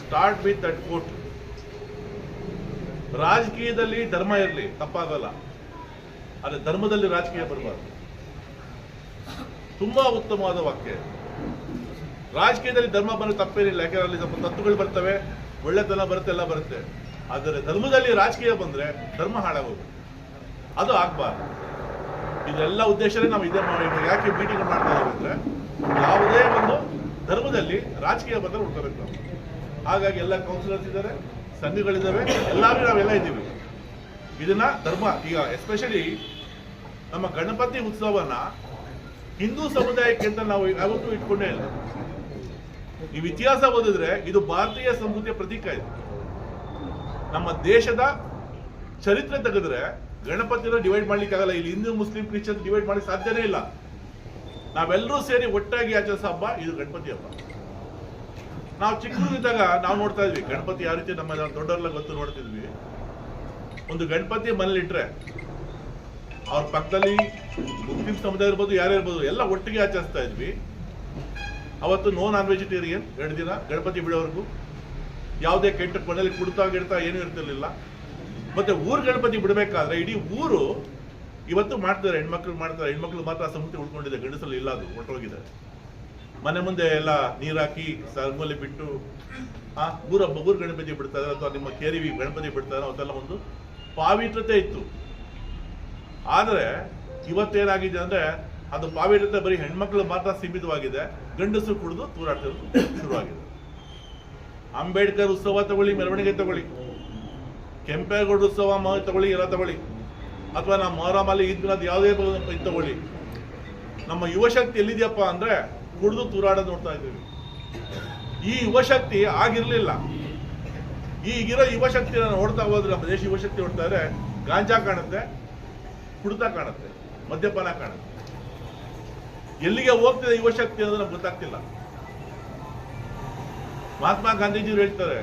Start with that coat ರಾಜಕೀಯದಲ್ಲಿ ಧರ್ಮ ಇರಲಿ, ತಪ್ಪಾಗಲ್ಲ. ಆದರೆ ಧರ್ಮದಲ್ಲಿ ರಾಜಕೀಯ ಬರಬಾರ್ದು. ತುಂಬಾ ಉತ್ತಮವಾದ ವಾಕ್ಯ. ರಾಜಕೀಯದಲ್ಲಿ ಧರ್ಮ ಬರೋ ತಪ್ಪೇನಿಲ್ಲ, ಯಾಕೆಂದ್ರೆ ಅಲ್ಲಿ ಸ್ವಲ್ಪ ತತ್ವಗಳು ಬರ್ತವೆ, ಒಳ್ಳೆತನ ಬರುತ್ತೆ, ಎಲ್ಲ ಬರುತ್ತೆ. ಆದರೆ ಧರ್ಮದಲ್ಲಿ ರಾಜಕೀಯ ಬಂದ್ರೆ ಧರ್ಮ ಹಾಳಾಗೋದು. ಅದು ಆಗ್ಬಾರ್ದು. ಇದೆಲ್ಲ ಉದ್ದೇಶನೇ ನಾವು ಇದೇ ಮಾಡಿ ಯಾಕೆ ಮೀಟಿಂಗ್ ಮಾಡ್ತಾ ಇದ್ದೀವಿ ಯಾವುದೇ ಒಂದು ಧರ್ಮದಲ್ಲಿ ರಾಜಕೀಯ ಬಂದ್ರೆ ಉಳ್ಕೋಬೇಕು ನಾವು. ಹಾಗಾಗಿ ಎಲ್ಲ ಕೌನ್ಸಿಲರ್ಸ್ ಇದ್ದಾರೆ ಸಂಘಗಳಿದ್ದಾವೆ ಎಲ್ಲರೂ ನಾವೆಲ್ಲ ಇದ್ದೀವಿ. ಇದನ್ನ ಧರ್ಮ, ಈಗ ಎಸ್ಪೆಷಲಿ ನಮ್ಮ ಗಣಪತಿ ಉತ್ಸವನ ಹಿಂದೂ ಸಮುದಾಯಕ್ಕೆ ಅಂತ ನಾವು ಯಾವತ್ತೂ ಇಟ್ಕೊಂಡೇ ಇಲ್ಲ. ನೀವು ಇತಿಹಾಸ ಓದಿದ್ರೆ ಇದು ಭಾರತೀಯ ಸಂಸ್ಕೃತಿಯ ಪ್ರತೀಕ ಇದು. ನಮ್ಮ ದೇಶದ ಚರಿತ್ರೆ ತೆಗೆದ್ರೆ ಗಣಪತಿನ ಡಿವೈಡ್ ಮಾಡ್ಲಿಕ್ಕೆ ಆಗಲ್ಲ ಇಲ್ಲಿ ಹಿಂದೂ, ಮುಸ್ಲಿಂ, ಕ್ರಿಶ್ಚಿಯನ್ ಡಿವೈಡ್ ಮಾಡಿ ಸಾಧ್ಯನೇ ಇಲ್ಲ. ನಾವೆಲ್ಲರೂ ಸೇರಿ ಒಟ್ಟಾಗಿ ಆಚರಿಸೋ ಹಬ್ಬ ಇದು ಗಣಪತಿ ಹಬ್ಬ. ನಾವು ಚಿಕ್ಕದಿದ್ದಾಗ ನಾವು ನೋಡ್ತಾ ಇದ್ವಿ, ಗಣಪತಿ ಯಾವ ರೀತಿ ನಮ್ಮ ದೊಡ್ಡವರೆಲ್ಲ ಗೊತ್ತು ನೋಡ್ತಿದ್ವಿ. ಒಂದು ಗಣಪತಿ ಮನೇಲಿ ಇಟ್ರೆ, ಅವ್ರ ಪಕ್ಕದಲ್ಲಿ ಮುಸ್ಲಿಂ ಸಮುದಾಯ ಇರ್ಬೋದು, ಯಾರೇ ಇರ್ಬೋದು, ಎಲ್ಲ ಒಟ್ಟಿಗೆ ಆಚರಿಸ್ತಾ ಇದ್ವಿ. ಅವತ್ತು ನೋ ನಾನ್ ವೆಜಿಟೇರಿಯನ್ ಎರಡು ದಿನ ಗಣಪತಿ ಬಿಡೋವರೆಗೂ. ಯಾವುದೇ ಕೆಟ್ಟ ಮನೇಲಿ ಕುಡ್ತಾ ಗಿಡ್ತಾ ಏನೂ ಇರ್ತಿರ್ಲಿಲ್ಲ. ಮತ್ತೆ ಊರು ಗಣಪತಿ ಬಿಡಬೇಕಾದ್ರೆ ಇಡೀ ಊರು ಇವತ್ತು ಮಾಡ್ತಾರೆ, ಹೆಣ್ಮಕ್ಳು ಮಾಡ್ತಾರೆ, ಹೆಣ್ಮಕ್ಳು ಮಾತ್ರ ಸಂಸ್ಥೆ ಉಳ್ಕೊಂಡಿದೆ ಗಂಡಸಲ್ಲಿ ಇಲ್ಲ ಅದು, ಹೊರಟೋಗಿದೆ. ಮನೆ ಮುಂದೆ ಎಲ್ಲ ನೀರಾಕಿ ಹಾಕಿ ಸರ್ಮಲ್ಲಿ ಬಿಟ್ಟು, ಆ, ಊರ ಬಗೂರು ಗಣಪತಿ ಬಿಡ್ತಾರೆ ಅಥವಾ ನಿಮ್ಮ ಕೇರಿವಿ ಗಣಪತಿ ಬಿಡ್ತಾರೆ ಅವತ್ತೆಲ್ಲ ಒಂದು ಪಾವಿತ್ರತೆ ಇತ್ತು. ಆದರೆ ಇವತ್ತೇನಾಗಿದೆ ಅಂದ್ರೆ ಅದು ಪಾವಿತ್ರತೆ ಬರೀ ಹೆಣ್ಮಕ್ಳು ಮಾತ್ರ ಸೀಮಿತವಾಗಿದೆ, ಗಂಡಸರು ಕುಡಿದು ತೂರಾಡ್ತಿರೋದು ಶುರುವಾಗಿದೆ. ಅಂಬೇಡ್ಕರ್ ಉತ್ಸವ ತಗೊಳ್ಳಿ, ಮೆರವಣಿಗೆ ತಗೊಳ್ಳಿ, ಕೆಂಪೇಗೌಡ ಉತ್ಸವ ಮ ತಗೊಳ್ಳಿ, ಎಲ್ಲ ತಗೊಳ್ಳಿ, ಅಥವಾ ನಮ್ಮ ಮೊಹರಾಮಲ್ಲಿ ಈದ್ ಯಾವುದೇ ತಗೊಳ್ಳಿ. ನಮ್ಮ ಯುವಶಕ್ತಿ ಎಲ್ಲಿದೆಯಪ್ಪ ಅಂದ್ರೆ ಕುಡಿದು ತೂರಾಡ ನೋಡ್ತಾ ಇದ್ದೀವಿ. ಈ ಯುವಶಕ್ತಿ ಆಗಿರಲಿಲ್ಲ. ಈಗಿರೋ ಯುವಶಕ್ತಿ ನೋಡ್ತಾ ಹೋದ್ರೆ, ನಮ್ಮ ದೇಶ ಯುವಶಕ್ತಿ ನೋಡ್ತಾ ಇದ್ರೆ, ಗಾಂಜಾ ಕಾಣುತ್ತೆ, ಕುಡ್ತಾ ಕಾಣುತ್ತೆ, ಮದ್ಯಪಾನ ಕಾಣುತ್ತೆ. ಎಲ್ಲಿಗೆ ಹೋಗ್ತಿದೆ ಯುವಶಕ್ತಿ ಅನ್ನೋದು ನಮ್ಗೆ ಗೊತ್ತಾಗ್ತಿಲ್ಲ. ಮಹಾತ್ಮ ಗಾಂಧೀಜಿಯವರು ಹೇಳ್ತಾರೆ,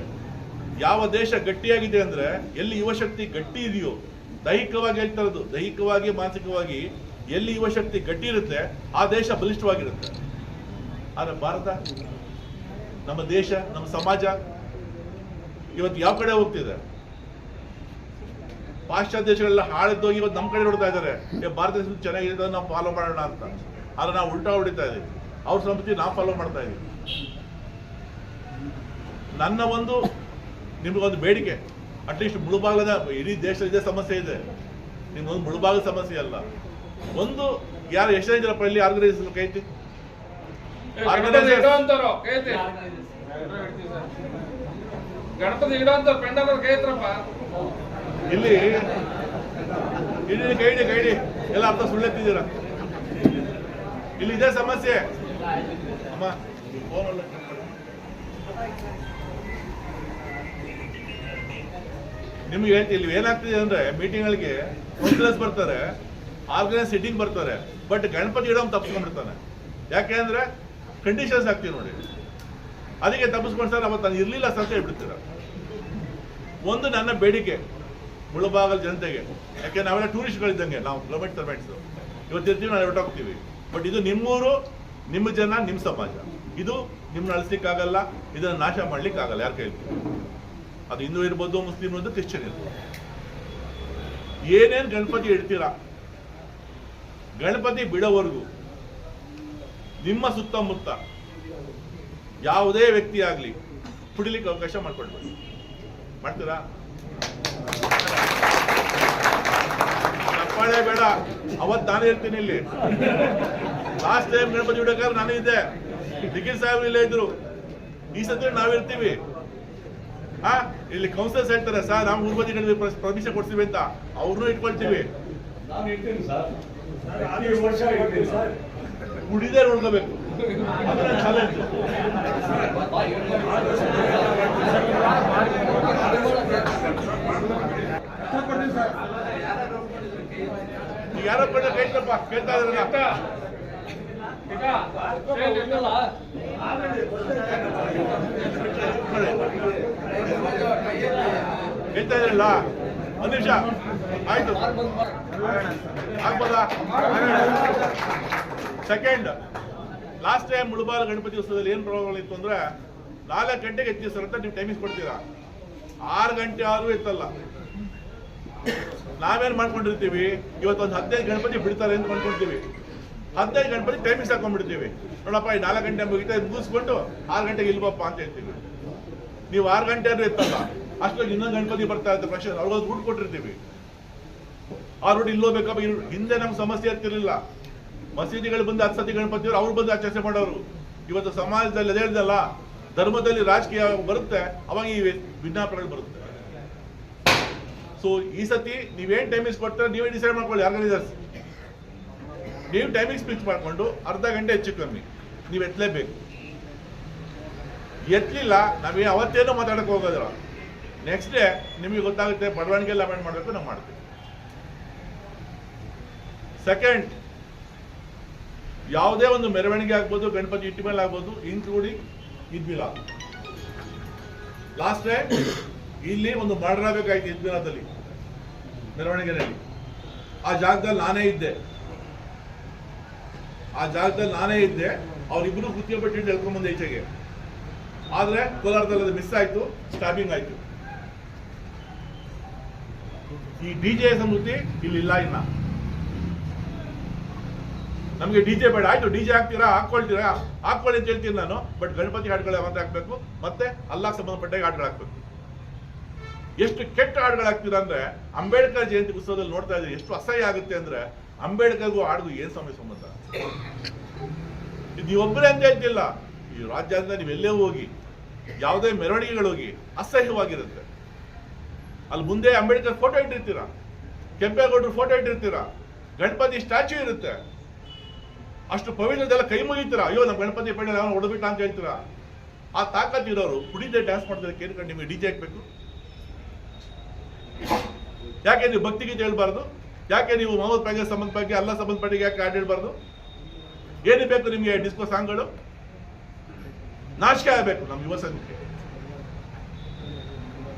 ಯಾವ ದೇಶ ಗಟ್ಟಿಯಾಗಿದೆ ಅಂದ್ರೆ, ಎಲ್ಲಿ ಯುವಶಕ್ತಿ ಗಟ್ಟಿ ಇದೆಯೋ, ದೈಹಿಕವಾಗಿ ಹೇಳ್ತಾ ಇರೋದು, ದೈಹಿಕವಾಗಿ, ಮಾನಸಿಕವಾಗಿ, ಎಲ್ಲಿ ಯುವಶಕ್ತಿ ಗಟ್ಟಿ ಇರುತ್ತೆ, ಆ ದೇಶ ಬಲಿಷ್ಠವಾಗಿರುತ್ತೆ. ಆದ್ರೆ ಭಾರತ, ನಮ್ಮ ದೇಶ, ನಮ್ಮ ಸಮಾಜ ಇವತ್ತು ಯಾವ ಕಡೆ ಹೋಗ್ತಿದೆ? ಪಾಶ್ಚಾತ್ಯ ದೇಶಗಳೆಲ್ಲ ಹಾಳಿದ್ದೋಗಿ ಇವತ್ತು ನಮ್ಮ ಕಡೆ ನೋಡ್ತಾ ಇದ್ದಾರೆ. ಭಾರತ ದೇಶ ಚೆನ್ನಾಗಿದೆ ಅದನ್ನ ನಾವು ಫಾಲೋ ಮಾಡೋಣ ಅಂತ. ಆದ್ರೆ ನಾವು ಉಲ್ಟಾ ಹೊಡಿತಾ ಇದ್ದೀವಿ ಅವ್ರ ಸಂಸ್ಕೃತಿ ನಾವು ಫಾಲೋ ಮಾಡ್ತಾ ಇದ್ದೀವಿ ನನ್ನ ಒಂದು ನಿಮಗೊಂದು ಬೇಡಿಕೆ. ಅಟ್ಲೀಸ್ಟ್ ಮುಳುಬಾಗದ ಇಡೀ ದೇಶದ ಇದೇ ಸಮಸ್ಯೆ ಇದೆ. ನಿಮ್ಗೊಂದು ಮುಳುಭಾಗದ ಸಮಸ್ಯೆ ಅಲ್ಲ. ಒಂದು ಯಾರು ಎಷ್ಟೇ ಜನ ಇದ್ದೀರಪ್ಪ ಇಲ್ಲಿ ಆರ್ಗನೈಸ್ ಕೈತಿ ಗಣಪತಿ ಇಡುವಂತವ್ರು ಕೈತಿ ಗಣಪತಿ ಇಡುವಂತವ್ರು ಪೆಂಡಲ್ ಕೈತ್ರಪ್ಪ ಇಲ್ಲಿ ಇಡೀ ಕೈಡಿ ಕೈಡಿ. ಎಲ್ಲ ಅರ್ಥ ಸುಳ್ಳೆತ್ತಿದ್ದೀರ ಇಲ್ಲಿ ಇದೇ ಸಮಸ್ಯೆ. ಅಮ್ಮ ಫೋನ್ ನಿಮ್ಗೆ ಹೇಳ್ತೀನಿ ಇಲ್ಲಿ ಏನಾಗ್ತಿದೆ ಅಂದ್ರೆ ಮೀಟಿಂಗ್ಗಳಿಗೆ ಕೌನ್ಸಿಲರ್ಸ್ ಬರ್ತಾರೆ ಆರ್ಗನೈಸ್ ಸಿಟ್ಟಿಂಗ್ ಬರ್ತಾರೆ ಬಟ್ ಗಣಪತಿ ಇಡೋನ್ ತಪ್ಪಿಸ್ಕೊಂಡ್ಬಿಡ್ತಾನೆ ಯಾಕೆ ಅಂದ್ರೆ ಕಂಡೀಷನ್ಸ್ ಆಗ್ತೀವಿ ನೋಡಿ. ಅದಕ್ಕೆ ತಪ್ಪಿಸ್ಕೊಂಡು ಸರ್ ಅವತ್ತು ನಾನು ಇರ್ಲಿಲ್ಲ ಸರ್ ಹೇಳ್ಬಿಡ್ತೀರ? ಒಂದು ನನ್ನ ಬೇಡಿಕೆ ಮುಳಬಾಗಲ್ ಜನತೆಗೆ. ಯಾಕೆ ನಾವೆಲ್ಲ ಟೂರಿಸ್ಟ್ಗಳಿದ್ದಂಗೆ, ನಾವು ಗೌರ್ಮೆಂಟ್ ಸರ್ವೆಂಟ್ಸು. ಇವತ್ತಿರ್ತೀವಿ ನಾವು ಹೊರಟೋಗ್ತೀವಿ. ಬಟ್ ಇದು ನಿಮ್ಮೂರು, ನಿಮ್ಮ ಜನ, ನಿಮ್ಮ ಸಮಾಜ. ಇದು ನಿಮ್ಮನ್ನ ಅಳಿಸ್ಲಿಕ್ಕಾಗಲ್ಲ, ಇದನ್ನು ನಾಶ ಮಾಡ್ಲಿಕ್ಕಾಗಲ್ಲ, ಯಾರು ಕೇಳ್ತೀವಿ ಅದು ಹಿಂದೂ ಇರ್ಬೋದು, ಮುಸ್ಲಿಂ ಇರ್ಬೋದು, ಕ್ರಿಶ್ಚಿಯನ್ ಇರ್ಬೋದು. ಏನೇನು ಗಣಪತಿ ಇಡ್ತೀರಾ? ಗಣಪತಿ ಬಿಡೋವರೆಗೂ ನಿಮ್ಮ ಸುತ್ತಮುತ್ತ ಯಾವುದೇ ವ್ಯಕ್ತಿ ಆಗಲಿ ಕುಡಿಲಿಕ್ಕೆ ಅವಕಾಶ ಮಾಡ್ಕೊಳ್ಬೇಕು ಮಾಡ್ತೀರಾ? ಚಪ್ಪಾಳೆ ಬೇಡ. ಅವತ್ ನಾನು ಇರ್ತೀನಿ ಇಲ್ಲಿ. ಲಾಸ್ಟ್ ಟೈಮ್ ಗಣಪತಿ ಬಿಡೋಕಾದ್ರೆ ನಾನು ಇದ್ದೆ. ನಿಖಿಲ್ ಸಾಹೇಬ್ ಇಲ್ಲೇ ಇದ್ರು. ಈ ಸತಿ ನಾವಿರ್ತೀವಿ ಹಾ ಇಲ್ಲಿ ಕೌನ್ಸಿಲ್ ಹೇಳ್ತಾರೆ ಸರ್ ನಾವು ಊರ್ವದಿಗಳಿಗೆ ಪರ್ಮಿಷನ್ ಕೊಡ್ತೀವಿ ಅಂತ. ಅವ್ರನ್ನೂ ಇಟ್ಕೊಳ್ತೀವಿ. ಕುಡಿದೇ ನೋಡ್ಕೋಬೇಕು. ಈಗ ಯಾರೋ ಕಡೆ ಕೇಳ್ತಪ್ಪ ಕೇಳ್ತಾ ಇದ್ರಲ್ಲ ಹೇಳ್ತಾ ಇದ್ರಲ್ಲ ಒಂದ್ ನಿಮಿಷ. ಆಯ್ತು. ಆಗ್ಬೋದಾ? ಸೆಕೆಂಡ್. ಲಾಸ್ಟ್ ಟೈಮ್ ಮುಳುಬಾಲ ಗಣಪತಿ ಉತ್ಸವದಲ್ಲಿ ಏನ್ ಪ್ರಾಬ್ಲಮ್ ಇತ್ತು ಅಂದ್ರೆ ನಾಲ್ಕು ಗಂಟೆಗೆ ಎತ್ತಿ ಸರ್ ಅಂತ ನೀವು ಟೈಮಿಂಗ್ಸ್ ಕೊಡ್ತೀರಾ? ಆರು ಗಂಟೆ ಆದ್ರೂ ಇತ್ತಲ್ಲ ನಾವೇನ್ ಮಾಡ್ಕೊಂಡಿರ್ತೀವಿ? ಇವತ್ತೊಂದು ಹದಿನೈದು ಗಣಪತಿ ಬಿಡ್ತಾರೆ ಅಂತ ಮಾಡ್ಕೊಳ್ತೀವಿ ಹದಿನೈದು ಗಣಪತಿ ಟೈಮಿಂಗ್ಸ್ ಹಾಕೊಂಡ್ಬಿಡ್ತೀವಿ. ನೋಡಪ್ಪ, ಈ ನಾಲ್ಕು ಗಂಟೆ ಮುಗಿತಾ ಮುಗಿಸ್ಕೊಂಡು ಆರು ಗಂಟೆಗೆ ಇಲ್ವಪ್ಪ ಅಂತ ಹೇಳ್ತೀವಿ. ನೀವು ಆರು ಗಂಟೆ ಆದ್ರೂ ಇತ್ತಲ್ಲ ಅಷ್ಟೊಂದು ಇನ್ನೊಂದು ಗಣಪತಿ ಬರ್ತಾ ಇರ್ತಾರೆ ಪ್ರಶ್ನೆ ಅವ್ರಿಗೊಂದು ಊಟ ಕೊಟ್ಟಿರ್ತೀವಿ. ಆ ರೋಡ್ ಇಲ್ಲಿ ಹಿಂದೆ ನಮ್ಗೆ ಸಮಸ್ಯೆ ಇರ್ತಿರ್ಲಿಲ್ಲ. ಮಸೀದಿಗಳು ಬಂದು ಹತ್ತು ಸತಿ ಗಣಪತಿ ಅವ್ರು ಬಂದು ಆಚರಣೆ ಮಾಡೋರು. ಇವತ್ತು ಸಮಾಜದಲ್ಲಿ ಅದೇ ಹೇಳ್ದಲ್ಲ, ಧರ್ಮದಲ್ಲಿ ರಾಜಕೀಯ ಬರುತ್ತೆ, ಅವಾಗ ಈ ವಿಜ್ಞಾಪನೆಗಳು ಬರುತ್ತೆ. ಸೊ ಈ ಸತಿ ನೀವೇನ್ ಟೈಮಿಂಗ್ಸ್ ಕೊಡ್ತಾರೆ, ನೀವೇ ಡಿಸೈಡ್ ಮಾಡ್ಕೊಳ್ಳಿ ಆರ್ಗನೈಸರ್ಸ್ ನೀವು ಟೈಮಿಂಗ್ಸ್ ಫಿಕ್ಸ್ ಮಾಡಿಕೊಂಡು ಅರ್ಧ ಗಂಟೆ ಹೆಚ್ಚು ಕಮ್ಮಿ, ನೀವು ಎತ್ತಲೇಬೇಕು ಎತ್ತಲಿಲ್ಲ ನಾವೇ ಅವತ್ತೇನೋ ಮಾತಾಡಕ್ಕೆ ಹೋಗೋದಿಲ್ಲ. ನೆಕ್ಸ್ಟ್ ಡೇ ನಿಮಗೆ ಗೊತ್ತಾಗುತ್ತೆ ಬಡವಣಿಗೆ ಎಲ್ಲ ಅಮೆಂಡ್ ಮಾಡಬೇಕು ನಾವು ಮಾಡ್ತೀವಿ. ಸೆಕೆಂಡ್ ಯಾವುದೇ ಒಂದು ಮೆರವಣಿಗೆ ಆಗ್ಬೋದು, ಗಣಪತಿ ಇಟ್ಟ ಮೇಲೆ ಆಗ್ಬೋದು ಇನ್ಕ್ಲೂಡಿಂಗ್ ಇದ್ವಿಲ ಲಾಸ್ಟ್ ಟೈಮ್ ಇಲ್ಲಿ ಒಂದು ಮರ್ಡರ್ ಆಗಬೇಕಾಯ್ತು ಇದ್ವಿಲಾದಲ್ಲಿ ಮೆರವಣಿಗೆನಲ್ಲಿ ಆ ಜಾಗದಲ್ಲಿ ನಾನೇ ಇದ್ದೆ. ಆ ಜಾಗದಲ್ಲಿ ನಾನೇ ಇದ್ದೆ ಅವರಿಬ್ಬರು ಕುತ್ತಿಗೆಪಟ್ಟು ಎಳ್ಕೊಂಡ್ಬಂದೆ ಈಚೆಗೆ. ಆದ್ರೆ ಕೋಲಾರದಲ್ಲಿ ಅದು ಮಿಸ್ ಆಯ್ತು ಸ್ಟಾಪಿಂಗ್ ಆಯ್ತು. ಈ ಡಿ ಜೆ ಸಮೃದ್ಧಿ ಇಲ್ಲಿ ಇಲ್ಲ ಇನ್ನ. ನಮಗೆ ಡಿ ಜೆ ಬೇಡ. ಆಯ್ತು, ಡಿ ಜೆ ಹಾಕ್ತೀರಾ? ಹಾಕೊಳ್ತೀರಾ ಹಾಕೊಳ್ಳಿ ಅಂತ ಹೇಳ್ತೀನಿ ನಾನು. ಬಟ್ ಗಣಪತಿ ಹಾಡುಗಳು ಮಾತ್ರ ಹಾಕ್ಬೇಕು. ಮತ್ತೆ ಅಲ್ಲಾ ಸಂಬಂಧಪಟ್ಟ ಹಾಡುಗಳು ಹಾಕ್ಬೇಕು. ಎಷ್ಟು ಕೆಟ್ಟ ಹಾಡುಗಳು ಹಾಕ್ತೀರಾ ಅಂದ್ರೆ, ಅಂಬೇಡ್ಕರ್ ಜಯಂತಿ ಉತ್ಸವದಲ್ಲಿ ನೋಡ್ತಾ ಇದ್ರೆ ಎಷ್ಟು ಅಸಹ್ಯ ಆಗುತ್ತೆ ಅಂದ್ರೆ, ಅಂಬೇಡ್ಕರ್ಗೂ ಹಾಡುಗೂ ಏನು ಸಮಯ ಸಂಬಂಧ? ಇದು ಒಬ್ಬರೇ ಅಂತ ಹೇಳ್ತಿಲ್ಲ. ಈ ರಾಜ್ಯದಿಂದ ನೀವೆಲ್ಲೇ ಹೋಗಿ, ಯಾವುದೇ ಮೆರವಣಿಗೆಗಳು ಹೋಗಿ, ಅಸಹ್ಯವಾಗಿರುತ್ತೆ. ಅಲ್ಲಿ ಮುಂದೆ ಅಂಬೇಡ್ಕರ್ ಫೋಟೋ ಇಟ್ಟಿರ್ತೀರಾ ಕೆಂಪೇಗೌಡರು ಫೋಟೋ ಇಟ್ಟಿರ್ತೀರಾ ಗಣಪತಿ ಸ್ಟ್ಯಾಚ್ಯೂ ಇರುತ್ತೆ. ಅಷ್ಟು ಪವಿತ್ರದೆಲ್ಲ ಕೈ ಮುಗಿತೀರಾ? ಅಯ್ಯೋ, ನಮ್ಮ ಗಣಪತಿ ಪಂಡ ನಾವು ಹೊಡೆದ್ಬಿಟ್ಟ ಅಂತ ಹೇಳ್ತೀರಾ? ಆ ತಾಕತ್ ಇರೋರು ಕುಡಿದೇ ಡ್ಯಾನ್ಸ್ ಮಾಡ್ತಾರೆ ಕೇಳ್ಕೊಂಡು ನಿಮಗೆ ಡಿಜೆ ಹಾಕ್ಬೇಕು. ಯಾಕೆ ನೀವು ಭಕ್ತಿ ಗೀತೆ ಹೇಳ್ಬಾರ್ದು? ಯಾಕೆ ನೀವು ಮೊಹಮ್ಮದ್ ಸಂಬಂಧ ಸಂಬಂಧಪಟ್ಟ ಅಲ್ಲ ಸಂಬಂಧಪಟ್ಟಿಗೆ ಯಾಕೆ ಹಾಡು ಹೇಳ್ಬಾರ್ದು? ಏನು ಬೇಕು ನಿಮಗೆ ಡಿಸ್ಕೋ ಸಾಂಗ್ಗಳು ನಾಶಕ ಆಗಬೇಕು ನಮ್ಮ ಯುವ ಸಂಘಕ್ಕೆ.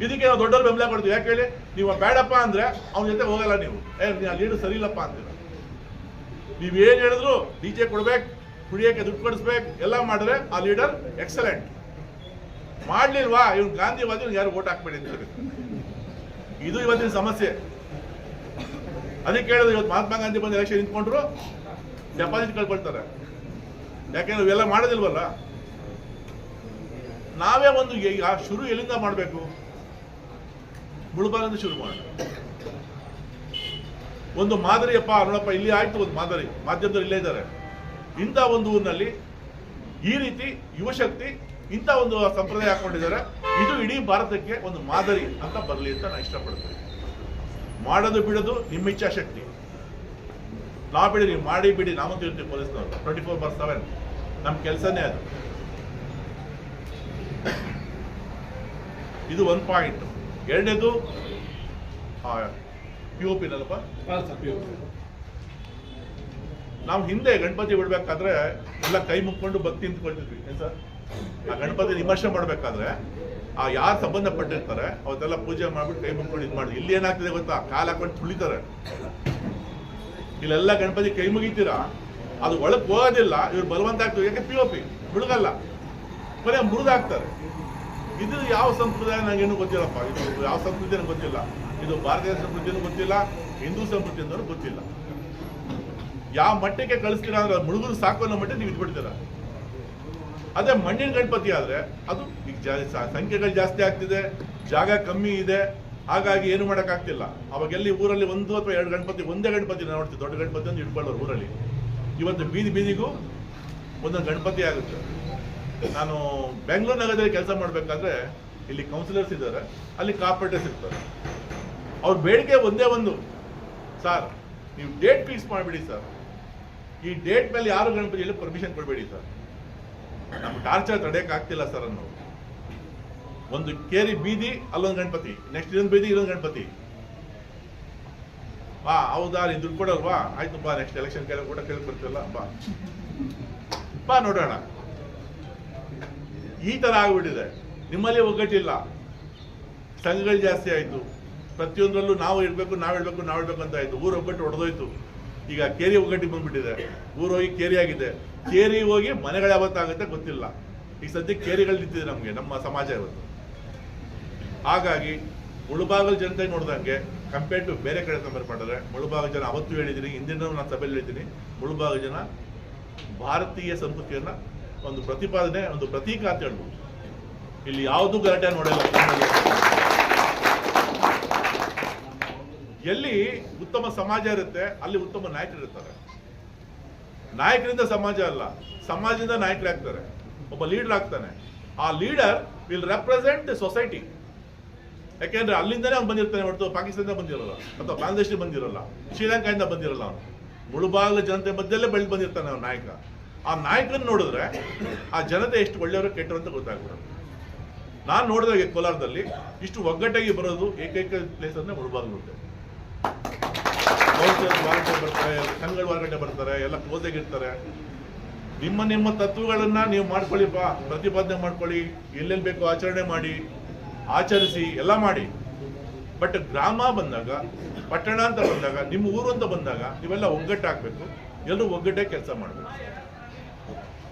ಇದಕ್ಕೆ ನಾವು ದೊಡ್ಡವ್ರು ಬೆಂಬಲ ಕೊಡ್ತೀವಿ. ಯಾಕೆ ಹೇಳಿ? ನೀವು ಬೇಡಪ್ಪ ಅಂದ್ರೆ ಅವ್ನ ಜೊತೆ ಹೋಗಲ್ಲ ನೀವು. ಏ ಲೀಡರ್ ಸರಿ ಇಲ್ಲಪ್ಪ ಅಂತೀರ? ನೀವೇನ್ ಹೇಳಿದ್ರು ಡಿ ಜೆ ಕೊಡ್ಬೇಕು, ಕುಡಿಯೋಕ್ಕೆ ದುಡ್ಡು ಕೊಡಿಸ್ಬೇಕು, ಎಲ್ಲ ಮಾಡಿದ್ರೆ ಆ ಲೀಡರ್ ಎಕ್ಸಲೆಂಟ್. ಮಾಡ್ಲಿಲ್ವಾ? ಇವ್ನು ಗಾಂಧಿವಾದಿ ಇವ್ನು ಯಾರು ಓಟ್ ಹಾಕ್ಬೇಡಿ ಅಂತ ಇದು ಇವತ್ತಿನ ಸಮಸ್ಯೆ. ಅದಕ್ಕೆ ಹೇಳಿದ್ರು ಇವತ್ತು ಮಹಾತ್ಮ ಗಾಂಧಿ ಬಂದು ಎಲೆಕ್ಷನ್ ನಿಂತ್ಕೊಂಡ್ರು ಡೆಪಾಸಿಟ್ ಕಳ್ಕೊಳ್ತಾರೆ. ಯಾಕೆಂದ್ರೆ ಇವೆಲ್ಲ ಮಾಡೋದಿಲ್ವಲ್ಲ? ನಾವೇ ಒಂದು ಶುರು ಎಲ್ಲಿಂದ ಮಾಡಬೇಕು? ಮುಳುಬಾಗಿಲಿಂದ ಶುರು ಮಾಡೋಣ. ಒಂದು ಮಾದರಿಯಪ್ಪ ಅರುಣಪ್ಪ, ಇಲ್ಲಿ ಆಯ್ತು ಒಂದು ಮಾದರಿ. ಮಾಧ್ಯಮದವರು ಇಲ್ಲೇ ಇದ್ದಾರೆ. ಇಂಥ ಒಂದು ಊರಿನಲ್ಲಿ ಈ ರೀತಿ ಯುವಶಕ್ತಿ, ಇಂಥ ಒಂದು ಸಂಪ್ರದಾಯ ಹಾಕೊಂಡಿದ್ದಾರೆ. ಇದು ಇಡೀ ಭಾರತಕ್ಕೆ ಒಂದು ಮಾದರಿ ಅಂತ ಬರಲಿ ಅಂತ ನಾನು ಇಷ್ಟಪಡ್ತೀನಿ. ಮಾಡೋದು ಬಿಡೋದು ನಿಮ್ಮ ಇಚ್ಛಾಶಕ್ತಿ ನಾ ಬಿಡಿ ಮಾಡಿ ಬಿಡಿ, ನಾವಂತೂ ಇರ್ತೀವಿ ಪೊಲೀಸ್ನವರು. ಟ್ವೆಂಟಿ ಫೋರ್ ಬಾರ್ ಸೆವೆನ್ ನಮ್ಮ ಕೆಲಸನೇ ಅದು. ಇದು ಒಂದು ಪಾಯಿಂಟ್ ಎರಡನೇದು ಪಿ ಒ ಪಿನಲ್ಲಪ್ಪ ನಾವು ಹಿಂದೆ ಗಣಪತಿ ಬಿಡ್ಬೇಕಾದ್ರೆ ಎಲ್ಲ ಕೈ ಮುಕ್ಕೊಂಡು ಭಕ್ತಿ ನಿಂತ್ಕೊಂಡಿದ್ವಿ ಏನ್ ಸರ್? ಆ ಗಣಪತಿ ವಿಮರ್ಶೆ ಮಾಡ್ಬೇಕಾದ್ರೆ ಆ ಯಾರು ಸಂಬಂಧಪಟ್ಟಿರ್ತಾರೆ ಅವತ್ತೆಲ್ಲ ಪೂಜೆ ಮಾಡ್ಬಿಟ್ಟು ಕೈ ಮುಕ್ಕೊಂಡು ಇದು ಮಾಡಿ ಇಲ್ಲಿ ಏನಾಗ್ತಿದೆ ಗೊತ್ತಾ? ಕಾಲ್ ಹಾಕೊಂಡು ತುಳಿತಾರೆ ಇಲ್ಲೆಲ್ಲ ಗಣಪತಿ ಕೈ ಮುಗಿತೀರಾ? ಅದು ಒಳಗೆ ಹೋಗೋದಿಲ್ಲ ಇವ್ರು ಬಲವಂತ ಆಗ್ತದೆ ಯಾಕೆ ಪಿ ಒ ಪಿ ಮುಳುಗಲ್ಲ. ಬರೀ ಮುರಿದಾಗ್ತಾರೆ ಇದು ಯಾವ ಸಂಪ್ರದಾಯ ನನಗೇನು ಗೊತ್ತಿಲ್ಲಪ್ಪ. ಇದು ಯಾವ ಸಂಸ್ಕೃತಿ ನನಗೆ ಗೊತ್ತಿಲ್ಲ. ಇದು ಭಾರತೀಯ ಸಂಸ್ಕೃತಿನೂ ಗೊತ್ತಿಲ್ಲ, ಹಿಂದೂ ಸಂಸ್ಕೃತಿ ಅಂದ್ರೂ ಗೊತ್ತಿಲ್ಲ. ಯಾವ ಮಟ್ಟಕ್ಕೆ ಕಳಿಸ್ತೀರ ಅಂದ್ರೆ ಅದು ಮುಳುಗರು ಸಾಕು ಅನ್ನೋ ಮಟ್ಟ ನೀವು ಇದ್ಬಿಡ್ತೀರ? ಅದೇ ಮಣ್ಣಿನ ಗಣಪತಿ ಆದ್ರೆ ಅದು ಈಗ ಸಂಖ್ಯೆಗಳು ಜಾಸ್ತಿ ಆಗ್ತಿದೆ, ಜಾಗ ಕಮ್ಮಿ ಇದೆ, ಹಾಗಾಗಿ ಏನು ಮಾಡೋಕ್ಕಾಗ್ತಿಲ್ಲ. ಅವಾಗ ಊರಲ್ಲಿ ಒಂದು ಅಥವಾ ಎರಡು ಗಣಪತಿ, ಒಂದೇ ಗಣಪತಿ ನೋಡ್ತೀವಿ, ದೊಡ್ಡ ಗಣಪತಿ ಅಂತ ಇಟ್ಕೊಳ್ಳೋರು ಊರಲ್ಲಿ. ಇವತ್ತು ಬೀದಿ ಬೀದಿಗೂ ಒಂದೊಂದು ಗಣಪತಿ ಆಗುತ್ತೆ. ನಾನು ಬೆಂಗಳೂರು ನಗರದಲ್ಲಿ ಕೆಲಸ ಮಾಡಬೇಕಾದ್ರೆ ಇಲ್ಲಿ ಕೌನ್ಸಿಲರ್ಸ್ ಇದ್ದಾರೆ, ಅಲ್ಲಿ ಕಾರ್ಪೊರೇಟರ್ಸ್ ಇರ್ತಾರೆ. ಅವ್ರ ಬೇಡಿಕೆ ಒಂದೇ ಒಂದು. ಸರ್, ನೀವು ಡೇಟ್ ಫಿಕ್ಸ್ ಮಾಡಿಬಿಡಿ ಸರ್. ಈ ಡೇಟ್ ಮೇಲೆ ಯಾರು ಗಣಪತಿಯಲ್ಲಿ ಪರ್ಮಿಷನ್ ಕೊಡಬೇಡಿ ಸರ್. ನಮ್ಮ ಟಾರ್ಚರ್ ತಡೆಯಕ್ಕೆ ಆಗ್ತಿಲ್ಲ ಸರ್ ಅನ್ನೋ ಒಂದು ಕೇರಿ ಬೀದಿ, ಅಲ್ಲೊಂದು ಗಣಪತಿ. ನೆಕ್ಸ್ಟ್ ಇನ್ನೊಂದು ಬೀದಿ ಇಲ್ಲೊಂದು ಗಣಪತಿ. ಬಾ, ಹೌದಾ, ನೀನು ದುಡ್ಡು ಕೊಡಲ್ವಾ ಆಯ್ತು ಬಾ ನೆಕ್ಸ್ಟ್ ಎಲೆಕ್ಷನ್ ಕೇಳಿ ಕೂಡ ಕೇಳಿ ಬರ್ತಿಲ್ಲ ಬಾ. ಬಾ, ನೋಡೋಣ. ಈ ಥರ ಆಗಿಬಿಟ್ಟಿದೆ. ನಿಮ್ಮಲ್ಲಿ ಒಗ್ಗಟ್ಟಿಲ್ಲ. ಸಂಘಗಳು ಜಾಸ್ತಿ ಆಯ್ತು. ಪ್ರತಿಯೊಂದರಲ್ಲೂ ನಾವು ಇಡಬೇಕು ನಾವು ಇಡಬೇಕು ನಾವು ಇಡಬೇಕು ಅಂತ ಆಯ್ತು. ಊರು ಒಗ್ಗಟ್ಟು ಹೊಡೆದೋಯ್ತು ಈಗ ಕೇರಿ ಒಗ್ಗಟ್ಟಿಗೆ ಬಂದ್ಬಿಟ್ಟಿದೆ. ಊರು ಹೋಗಿ ಕೇರಿ ಆಗಿದೆ. ಕೇರಿ ಹೋಗಿ ಮನೆಗಳು ಯಾವತ್ತಾಗುತ್ತೆ ಗೊತ್ತಿಲ್ಲ. ಈಗ ಸದ್ಯಕ್ಕೆ ಕೇರಿಗಳು ನಿಂತಿದೆ ನಮಗೆ, ನಮ್ಮ ಸಮಾಜ ಇವತ್ತು. ಹಾಗಾಗಿ ಮುಳುಬಾಗಲ್ ಜನತೆ ನೋಡ್ದಂಗೆ ಕಂಪೇರ್ ಟು ಬೇರೆ ಕಡೆ ಕಂಪೇರ್ ಮಾಡಿದ್ರೆ, ಮುಳುಬಾಗಲ್ ಜನ ಅವತ್ತು ಹೇಳಿದ್ದೀನಿ, ಹಿಂದಿನ ನಾನು ಸಭೆಯಲ್ಲಿ ಹೇಳ್ತೀನಿ ಮುಳುಬಾಗಲ್ ಜನ ಭಾರತೀಯ ಸಂಸ್ಕೃತಿಯನ್ನು ಒಂದು ಪ್ರತಿಪಾದನೆ, ಒಂದು ಪ್ರತೀಕ ಅಂತ ಹೇಳ್ಬೋದು. ಇಲ್ಲಿ ಯಾವುದು ಗಲಾಟೆ ನೋಡಲ್ಲ. ಎಲ್ಲಿ ಉತ್ತಮ ಸಮಾಜ ಇರುತ್ತೆ, ಅಲ್ಲಿ ಉತ್ತಮ ನಾಯಕರಿರ್ತಾರೆ ನಾಯಕರಿಂದ ಸಮಾಜ ಅಲ್ಲ, ಸಮಾಜದಿಂದ ನಾಯಕರಾಗ್ತಾರೆ ಒಬ್ಬ ಲೀಡರ್ ಆಗ್ತಾನೆ. ಆ ಲೀಡರ್ ವಿಲ್ ರೆಪ್ರೆಸೆಂಟ್ ಸೊಸೈಟಿ ಯಾಕೆಂದ್ರೆ ಅಲ್ಲಿಂದನೇ ಅವ್ನು ಬಂದಿರ್ತಾನೆ ಹೊರತು ಪಾಕಿಸ್ತಾನದಿಂದ ಬಂದಿರಲ್ಲ, ಅಥವಾ ಬಾಂಗ್ಲಾದೇಶದಿಂದ ಬಂದಿರಲ್ಲ ಶ್ರೀಲಂಕಾದಿಂದ ಬಂದಿರಲ್ಲ ಅವನು. ಮುಳುಬಾಗ್ಲ ಜನತೆ ಮಧ್ಯದಲ್ಲೇ ಬೆಳೆದು ಬಂದಿರ್ತಾನೆ ಅವ್ನ ನಾಯಕ. ಆ ನಾಯಕನ ನೋಡಿದ್ರೆ ಆ ಜನತೆ ಎಷ್ಟು ಒಳ್ಳೆಯವರು ಕೆಟ್ಟರು ಅಂತ ಗೊತ್ತಾಗ್ಬಿಡೋದು ನಾನು ನೋಡಿದಾಗ ಕೋಲಾರದಲ್ಲಿ ಇಷ್ಟು ಒಗ್ಗಟ್ಟಾಗಿ ಬರೋದು ಏಕೈಕ ಪ್ಲೇಸ್ ಅಂದ್ರೆ ಮುಳುಬಾಗಿಲು ಬರ್ತಾರೆ ಸಂಘಗಳ ಹೊರಗಡೆ ಬರ್ತಾರೆ, ಎಲ್ಲ ಕ್ಲೋಸ್ ಆಗಿರ್ತಾರೆ ನಿಮ್ಮ ನಿಮ್ಮ ತತ್ವಗಳನ್ನ ನೀವು ಮಾಡ್ಕೊಳ್ಳಿ ಬಾ, ಪ್ರತಿಪಾದನೆ ಮಾಡ್ಕೊಳ್ಳಿ, ಎಲ್ಲೆಲ್ಲಿ ಬೇಕೋ ಆಚರಣೆ ಮಾಡಿ, ಆಚರಿಸಿ, ಎಲ್ಲ ಮಾಡಿ. ಬಟ್ ಗ್ರಾಮ ಬಂದಾಗ, ಪಟ್ಟಣ ಅಂತ ಬಂದಾಗ, ನಿಮ್ಮ ಊರು ಅಂತ ಬಂದಾಗ, ನೀವೆಲ್ಲ ಒಗ್ಗಟ್ಟಾಗಬೇಕು. ಎಲ್ಲರೂ ಒಗ್ಗಟ್ಟೆ ಕೆಲಸ ಮಾಡಬೇಕು.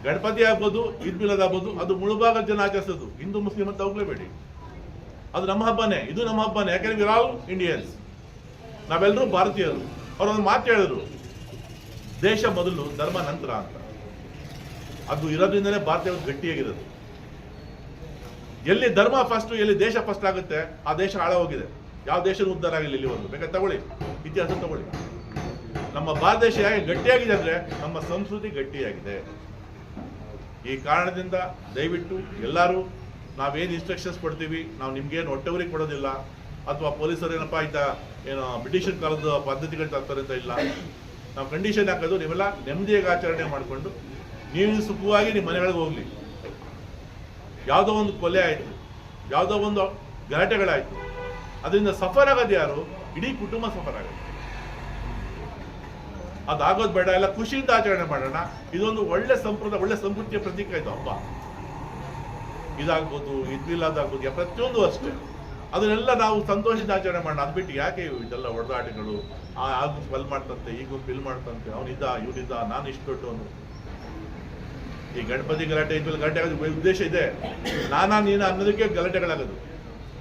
ಗಣಪತಿ ಆಗ್ಬೋದು, ಈದ್ ಮಿಲಾದ್ ಆಗ್ಬೋದು, ಅದು ಮುಳುಭಾಗದ ಜನ ಆಚರಿಸೋದು. ಹಿಂದೂ ಮುಸ್ಲಿಂ ಅಂತ ಹೋಗ್ಲೇಬೇಡಿ. ಅದು ನಮ್ಮ ಹಬ್ಬನೇ, ಇದು ನಮ್ಮ ಹಬ್ಬನೇ. ಯಾಕೆಂದ್ರೆ ವಿರ್ ಆಲ್ ಇಂಡಿಯನ್ಸ್ ನಾವೆಲ್ಲರೂ ಭಾರತೀಯರು. ಅವ್ರು ಒಂದು ಮಾತು ಹೇಳಿದ್ರು, ದೇಶ ಮೊದಲು ಧರ್ಮ ನಂತರ ಅಂತ. ಅದು ಇರೋದ್ರಿಂದಲೇ ಭಾರತೀಯ ಗಟ್ಟಿಯಾಗಿರೋದು. ಎಲ್ಲಿ ಧರ್ಮ ಫಸ್ಟ್ ಎಲ್ಲಿ ದೇಶ ಫಸ್ಟ್ ಆಗುತ್ತೆ, ಆ ದೇಶ ಹಾಳಾಗೋಗಿದೆ ಯಾವ ದೇಶದ ಉದ್ಧಾರ ಇಲ್ಲಿ ಒಂದು. ಬೇಕಾದ್ರೆ ತಗೊಳ್ಳಿ. ಇತಿಹಾಸ ತಗೊಳ್ಳಿ. ನಮ್ಮ ಭಾರತ ದೇಶ ಹೇಗೆ ಗಟ್ಟಿಯಾಗಿದೆ ಅಂದ್ರೆ, ನಮ್ಮ ಸಂಸ್ಕೃತಿ ಗಟ್ಟಿಯಾಗಿದೆ. ಈ ಕಾರಣದಿಂದ ದಯವಿಟ್ಟು ಎಲ್ಲರೂ ನಾವೇನು ಇನ್ಸ್ಟ್ರಕ್ಷನ್ಸ್ ಕೊಡ್ತೀವಿ, ನಾವು ನಿಮ್ಗೇನು ಹೊಟ್ಟೆವರಿಗೆ ಕೊಡೋದಿಲ್ಲ. ಅಥವಾ ಪೊಲೀಸರು ಏನಪ್ಪ ಇದ್ದ ಏನು ಬ್ರಿಟಿಷರ್ ಕಾಲದ ಪದ್ಧತಿಗಳು ತರ್ತಾರೆ ಅಂತ ಇಲ್ಲ. ನಾವು ಕಂಡೀಷನ್ ಹಾಕೋದು ನೀವೆಲ್ಲ ನೆಮ್ಮದಿಯಾಗಿ ಆಚರಣೆ ಮಾಡಿಕೊಂಡು ನೀವು ಸುಖವಾಗಿ ನಿಮ್ಮ ಮನೆಗಳಿಗೆ ಹೋಗ್ಲಿ. ಯಾವುದೋ ಒಂದು ಕೊಲೆ ಆಯಿತು, ಯಾವುದೋ ಒಂದು ಗಲಾಟೆಗಳಾಯಿತು, ಅದರಿಂದ ಸಫರ್ ಆಗೋದು ಯಾರು? ಇಡೀ ಕುಟುಂಬ ಸಫರ್ ಆಗುತ್ತೆ. ಅದಾಗೋದು ಬೇಡ, ಎಲ್ಲ ಖುಷಿಯಿಂದ ಆಚರಣೆ ಮಾಡೋಣ. ಇದೊಂದು ಒಳ್ಳೆ ಸಂಪ್ರದಾಯ ಒಳ್ಳೆ ಸಂಸ್ಕೃತಿಯ ಪ್ರತೀಕ ಇದು ಹಬ್ಬ. ಇದಾಗ್ಬೋದು ಇದ್ವಿಲ್ಲದಾಗ್ಬೋದು ಯಾ- ಪ್ರತಿಯೊಂದು ಅಷ್ಟೇ. ಅದನ್ನೆಲ್ಲ ನಾವು ಸಂತೋಷದ ಆಚರಣೆ ಮಾಡೋಣ. ಅದು ಬಿಟ್ಟು ಯಾಕೆ ಇದೆಲ್ಲ ಹೊಡೆದಾಟಗಳು? ಆ ಆ ಗುಂಪು ಅಲ್ಲಿ ಮಾಡ್ತಂತೆ ಈ ಗುಂಪು ಇಲ್ಲಿ ಮಾಡ್ತಂತೆ ಅವನಿದ್ದ ಇವನಿದ್ದ ನಾನು ಇಷ್ಟು ದೊಡ್ಡವನು ಈ ಗಣಪತಿ ಗಲಾಟೆ ಇದ್ಮೇಲೆ ಗಲಾಟೆ ಆಗೋದು ಉದ್ದೇಶ ಇದೆ. ನಾನಾ ನೀನ ಅನ್ನೋದಕ್ಕೆ ಗಲಾಟೆಗಳಾಗೋದು.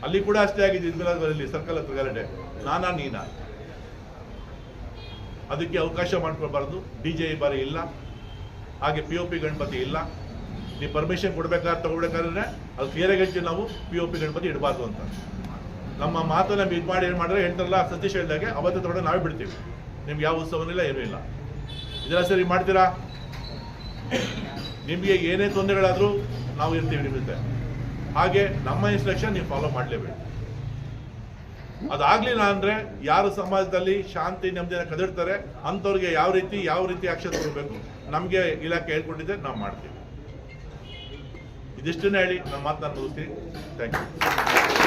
ಅಲ್ಲಿ ಕೂಡ ಅಷ್ಟೇ ಆಗಿದೆ, ಇದ್ಮೇಲೆ ಸರ್ಕಲ್ ಹತ್ರ ಗಲಾಟೆ. ನಾನಾ ನೀನಾ. ಅದಕ್ಕೆ ಅವಕಾಶ ಮಾಡ್ಕೊಳ್ಬಾರ್ದು. ಡಿ ಜೆ ಈ ಬಾರಿ ಇಲ್ಲ. ಹಾಗೆ ಪಿ ಒ ಪಿ ಗಣಪತಿ ಇಲ್ಲ. ನೀವು ಪರ್ಮಿಷನ್ ಕೊಡ್ಬೇಕಾದ್ರೆ ತಗೊಳ್ಬೇಕಾದ್ರೆ, ಅದು ಕ್ಲಿಯರ್ ಆಗಿ ಹೇಳ್ತೀವಿ ನಾವು ಪಿ ಒ ಪಿ ಗಣಪತಿ ಇಡಬಾರ್ದು ಅಂತ. ನಮ್ಮ ಮಾತನ್ನ ಇದು ಮಾಡಿ ಏನು ಮಾಡಿದ್ರೆ ಹೇಳ್ತಾರಲ್ಲ, ಸತೀಶ್ ಹೇಳ್ದಾಗೆ, ಅವತ್ತು ತಗೊಂಡು ನಾವೇ ಬಿಡ್ತೀವಿ. ನಿಮ್ಗೆ ಯಾವ ಉತ್ಸವನಿಲ್ಲ ಏನೂ ಇಲ್ಲ. ಇದೆಲ್ಲ ಸರಿ ಮಾಡ್ತೀರಾ? ನಿಮಗೆ ಏನೇ ತೊಂದರೆಗಳಾದರೂ ನಾವು ಇರ್ತೀವಿ ನಿಮ್ಮ ಹಾಗೆ ನಮ್ಮ ಇನ್ಸ್ಟ್ರಕ್ಷನ್ ನೀವು ಫಾಲೋ ಮಾಡಲೇಬೇಕು. ಅದಾಗ್ಲಿಲ್ಲ ಅಂದ್ರೆ ಯಾರು ಸಮಾಜದಲ್ಲಿ ಶಾಂತಿ ನೆಮ್ಮದಿನ ಕದಿಡ್ತಾರೆ, ಅಂಥವ್ರಿಗೆ ಯಾವ ರೀತಿ ಯಾವ ರೀತಿ ಆಕ್ಷನ್ ತಗೋಬೇಕು ನಮಗೆ ಇಲಾಖೆ ಹೇಳ್ಕೊಂಡಿದ್ದೆ, ನಾವು ಮಾಡ್ತೀವಿ. ಇದಿಷ್ಟನ್ನೇ ಹೇಳಿ ನಮ್ಮ ಮಾತನ್ನ ಮುಗಿಸ್ತೀನಿ. Thank you